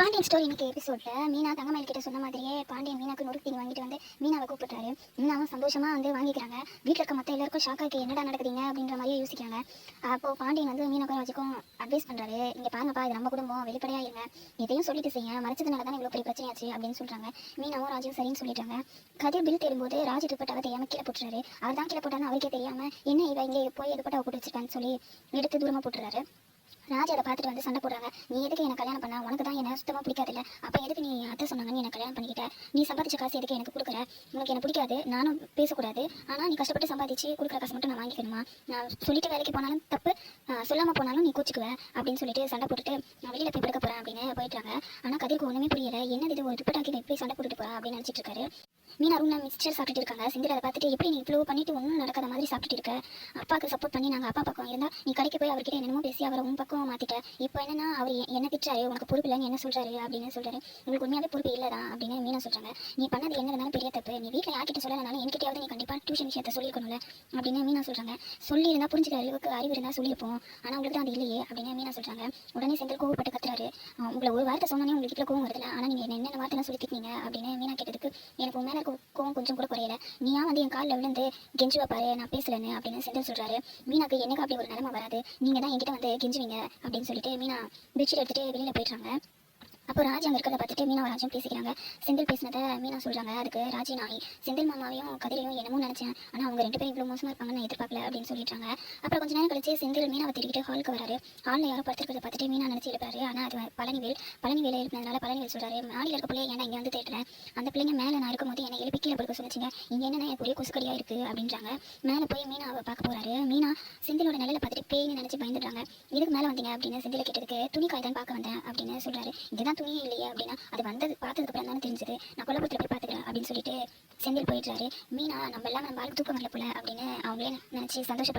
Pandian story இன்னைக்கு எபிசோட்ல மீனா தங்கமயில் கிட்ட சொன்ன மாதிரியே பாண்டியன் மீனாக்கு நொறுக்கு தீனி வாங்கிட்டு வந்து மீனாவை கூப்பிட்டாரு மீனாவும் சந்தோஷமா வந்து வாங்கிக்கிறாங்க. வீட்டில் இருக்க மற்ற எல்லாருக்கும் ஷாக் இருக்கு. என்னடா நடக்குதுங்க அப்படின்ற மாதிரியே யோசிக்கிறாங்க. அப்போ பாண்டியன் வந்து மீனாக்கும் ராஜுக்கும் அட்வைஸ் பண்றாரு. இங்க பாருங்கப்பா இது நம்ம குடும்பம் வெளிப்படையா இருங்க. எதையும் சொல்லிட்டு செய்ய. மறைச்சதுனால தான் இவ்வளோ பெரிய பிரச்சனையாச்சு அப்படின்னு சொல்றாங்க. மீனாவும் ராஜும் சரின்னு சொல்லிட்டாங்க. கதிர் பில் தேடும்போது ராஜு துப்பட்டாவை தெரியாம கீழே போட்டுறாரு? அவர் தான் கீழே போட்டான்னு அவருக்கே தெரியாம என்ன இவ இங்கே போய் எதுப்பட்டாவை போட்டு வச்சிருக்கான்னு சொல்லி எடுத்து தூரமா போட்டுறாரு. ராஜா அதை பார்த்துட்டு வந்து சண்டை போடுறாங்க. நீ எதுக்கு என்ன கல்யாணம் பண்ண? உனக்கு தான் என்ன சுத்தமாக பிடிக்காதுல்ல. அப்போ எதுக்கு நீ அத்தை சொன்னாங்க நீ என்ன கல்யாணம் பண்ணிக்கிட்ட? நீ சம்பாதிச்ச காசு எதுக்கு எனக்கு கொடுக்குற? உனக்கு என்ன பிடிக்காது. நானும் பேசக்கூடாது. ஆனால் நீ கஷ்டப்பட்டு சம்பாதிச்சு கொடுக்குற காசு மட்டும் நான் வாங்கிக்கணுமா? நான் சொல்லிட்டு வேலைக்கு போனாலும் தப்பு. சொல்லாமல் போனாலும் நீ கூச்சிக்குவ அப்படின்னு சொல்லிட்டு சண்டை போட்டுட்டு நான் வெளியில் போய் படுக்க போகிறேன் அப்படின்னு போயிட்டாங்க ஆனால் கதிர்க்கு ஒன்றுமே புரியல. என்னது இது? ஒரு துப்பட்டாக்கி போய் சண்டை போட்டுட்டு போறா அப்படின்னு நினச்சிட்டு இருக்காரு. மீனா ரூம்ல மிக்சர் சாப்பிட்டுட்டு இருக்காங்க. செந்தில் அதை பார்த்துட்டு எப்படி நீ இவ்வளோ பண்ணிட்டு ஒன்றும் நடக்காத மாதிரி சாப்பிட்டுட்டு இருக்க? அப்பாவுக்கு சப்போர்ட் பண்ணி நாங்கள் அப்பா பக்கம் இருந்தால் நீ கடைக்கு போய் அவர்கிட்ட என்னமோ பேசி அவரை உன் பக்கம் மாத்திட்ட. இப்போ என்னன்னா அவர் என்ன திட்டாரு உனக்கு பொறுப்பு இல்லைன்னு என்ன சொல்றாரு? அப்படின்னு சொல்றாரு. உங்களுக்கு உண்மையாவே பொறுப்பு இல்லைதான் அப்படின்னு மீனா சொல்றாங்க. நீ பண்ணது என்ன இருந்தாலும் பெரிய தப்பு. நீ வீட்டில் யார்கிட்ட சொல்லலனாலும் என்கிட்டயாவது நீ கண்டிப்பா டியூஷன் விஷயத்தை சொல்லியிருக்கணும்ல அப்படின்னு மீனா சொல்றாங்க. சொல்லி புரிஞ்சுக்கிற அளவுக்கு அறிவு இருந்தா சொல்லியிருப்போம். ஆனா உங்களுக்கு தான் அது இல்லையே அப்படின்னு மீனா சொல்றாங்க. உடனே செந்தில் கோவப்பட்டு கத்துறாரு. உங்களை ஒரு வார்த்தை சொன்னானே உங்களுக்கு இவ்வளோ கோவம் வருதுல ஆனா நீங்கள் என்ன என்னென்ன சொல்லி திட்டினீங்க அப்படின்னு மீனா கேட்டதுக்கு எனக்கு உன் மேலே கோவம் கொஞ்சம் கூட குறையல. நீயா வந்து என் காலில் விழுந்து கெஞ்சுவா பாரு நான் பேசலன்னு அப்படின்னு செந்தில் சொல்றாரு. மீனாக்கு எனக்கு அப்படி ஒரு நிலமை வராது. நீங்க தான் என்கிட்ட வந்து கெஞ்சுவீங்க அப்படின்னு சொல்லிட்டு மீனா பெட்ஷீட் எடுத்துட்டு வெளியில போயிடுறாங்க. அப்போ ராஜ் அங்கே இருக்கிறத பார்த்துட்டு மீனா ராஜும் பேசிக்கிறாங்க. செந்தில் பேசினதை மீனா சொல்றாங்க. அதுக்கு ராஜி நாய் செந்தில் மாமாவையும் கதிரையும் என்னமோ நினைச்சேன். ஆனா அவங்க ரெண்டு பேரும் இவ்வளோ மோசமாக இருப்பாங்கன்னு நான் எதிர்பார்க்கல அப்படின்னு சொல்லிட்டாங்க. அப்புறம் கொஞ்ச நேரம் கழிச்சு செந்தில் மீனாவை தேடிக்கிட்டு ஹாலுக்கு வராரு. ஹாலில் யாரோ படுத்துருக்கிறத பார்த்துட்டு மீனா நினச்சி எழுப்பாரு ஆனால் அது பழனிவேல் பழனிவேல எழுப்பினதுனால பழனிவேல் சொல்றாரு மாடியில் இருக்க பிள்ளைய ஏன்னா இங்கே வந்து தேடுறேன் அந்த பிள்ளைங்க மேலே நான் இருக்கும்போது என்னை எழுப்பி கீழே படுக்க சொன்னிச்சிங்க. இங்கே என்னன்னா எனக்கு ஒரே கொசுக்கடியா இருக்கு? அப்படின்றாங்க. மேலே போய் மீனாவை பார்க்க போறாரு. மீனா செந்திலோட நிலையில பார்த்துட்டு பேய்னு நினைச்சு பயந்துடுறாங்க. இதுக்கு மேலே வந்தீங்க? அப்படின்னு செந்தில கேட்டதுக்கு துணி காய்தான் பார்க்க வந்தேன் அப்படின்னு சொல்றாரு. இதுதான் துணியே இல்லையே அப்படின்னா அது வந்தது பார்த்ததுக்கு அப்புறம் தானே தெரிஞ்சது. நான் கொல்லப்புறத்தில் போய் பார்த்துக்கிறேன் அப்படின்னு சொல்லிட்டு செந்தில் போயிடுறாரு. மீனா நம்ம எல்லாம் நம்ம ஆளுக்கு தூக்கம் வரல போல அப்படின்னு அவங்களே நினைச்சு சந்தோஷப்பட்டு